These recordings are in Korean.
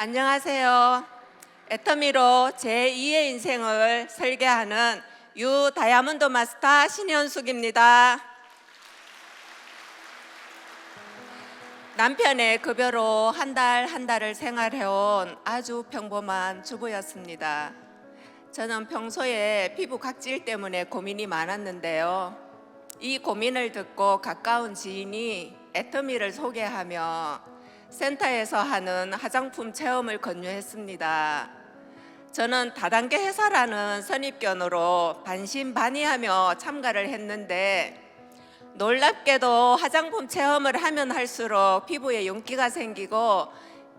안녕하세요. 애터미로 제2의 인생을 설계하는 유 다이아몬드 마스터 신현숙입니다. 남편의 급여로 한 달 한 달을 생활해온 아주 평범한 주부였습니다. 저는 평소에 피부 각질 때문에 고민이 많았는데요. 이 고민을 듣고 가까운 지인이 애터미를 소개하며 센터에서 하는 화장품 체험을 권유했습니다. 저는 다단계 회사라는 선입견으로 반신반의하며 참가를 했는데 놀랍게도 화장품 체험을 하면 할수록 피부에 윤기가 생기고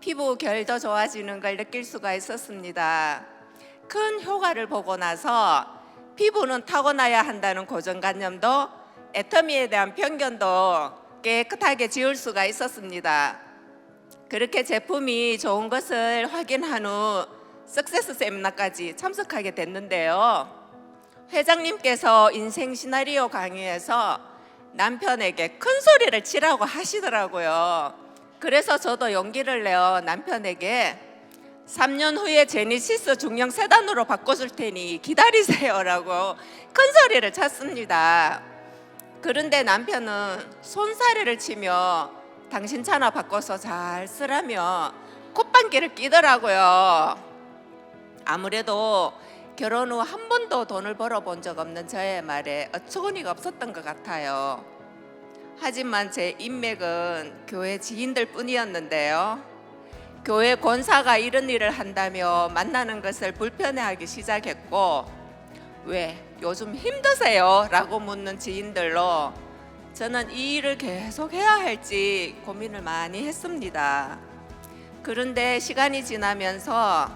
피부 결도 좋아지는 걸 느낄 수가 있었습니다. 큰 효과를 보고 나서 피부는 타고나야 한다는 고정관념도 애터미에 대한 편견도 깨끗하게 지울 수가 있었습니다. 그렇게 제품이 좋은 것을 확인한 후 석세스 세미나까지 참석하게 됐는데요. 회장님께서 인생 시나리오 강의에서 남편에게 큰 소리를 치라고 하시더라고요. 그래서 저도 용기를 내어 남편에게 3년 후에 제니시스 중형 세단으로 바꿔줄 테니 기다리세요라고 큰 소리를 쳤습니다. 그런데 남편은 손사래를 치며 당신 차나 바꿔서 잘 쓰라며 콧방귀를 끼더라고요. 아무래도 결혼 후 한 번도 돈을 벌어본 적 없는 저의 말에 어처구니가 없었던 것 같아요. 하지만 제 인맥은 교회 지인들 뿐이었는데요. 교회 권사가 이런 일을 한다며 만나는 것을 불편해하기 시작했고 왜 요즘 힘드세요? 라고 묻는 지인들로 저는 이 일을 계속 해야 할지 고민을 많이 했습니다. 그런데 시간이 지나면서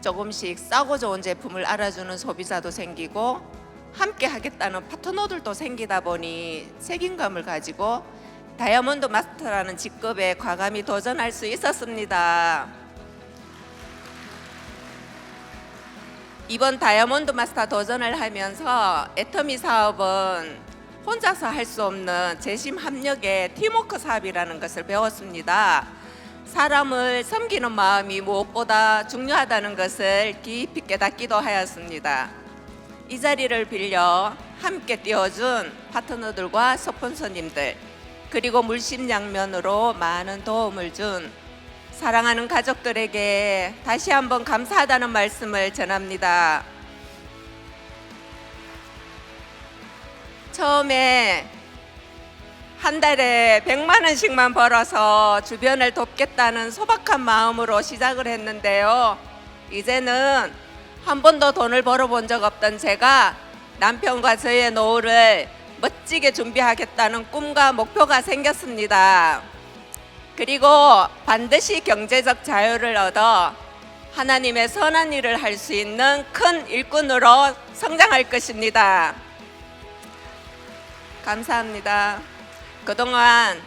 조금씩 싸고 좋은 제품을 알아주는 소비자도 생기고 함께 하겠다는 파트너들도 생기다 보니 책임감을 가지고 다이아몬드 마스터라는 직급에 과감히 도전할 수 있었습니다. 이번 다이아몬드 마스터 도전을 하면서 애터미 사업은 혼자서 할 수 없는 재심 합력의 팀워크 사업이라는 것을 배웠습니다. 사람을 섬기는 마음이 무엇보다 중요하다는 것을 깊이 깨닫기도 하였습니다. 이 자리를 빌려 함께 뛰어준 파트너들과 스폰서님들 그리고 물심양면으로 많은 도움을 준 사랑하는 가족들에게 다시 한번 감사하다는 말씀을 전합니다. 처음에 한 달에 100만 원씩만 벌어서 주변을 돕겠다는 소박한 마음으로 시작을 했는데요. 이제는 한 번도 돈을 벌어본 적 없던 제가 남편과 저의 노후를 멋지게 준비하겠다는 꿈과 목표가 생겼습니다. 그리고 반드시 경제적 자유를 얻어 하나님의 선한 일을 할 수 있는 큰 일꾼으로 성장할 것입니다. 감사합니다. 그동안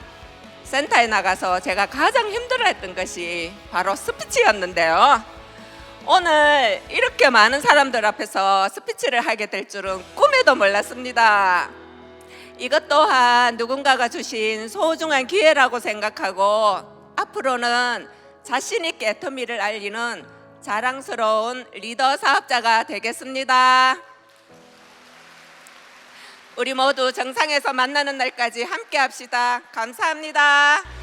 센터에 나가서 제가 가장 힘들어했던 것이 바로 스피치였는데요. 오늘 이렇게 많은 사람들 앞에서 스피치를 하게 될 줄은 꿈에도 몰랐습니다. 이것 또한 누군가가 주신 소중한 기회라고 생각하고 앞으로는 자신 있게 애터미를 알리는 자랑스러운 리더 사업자가 되겠습니다. 우리 모두 정상에서 만나는 날까지 함께 합시다. 감사합니다.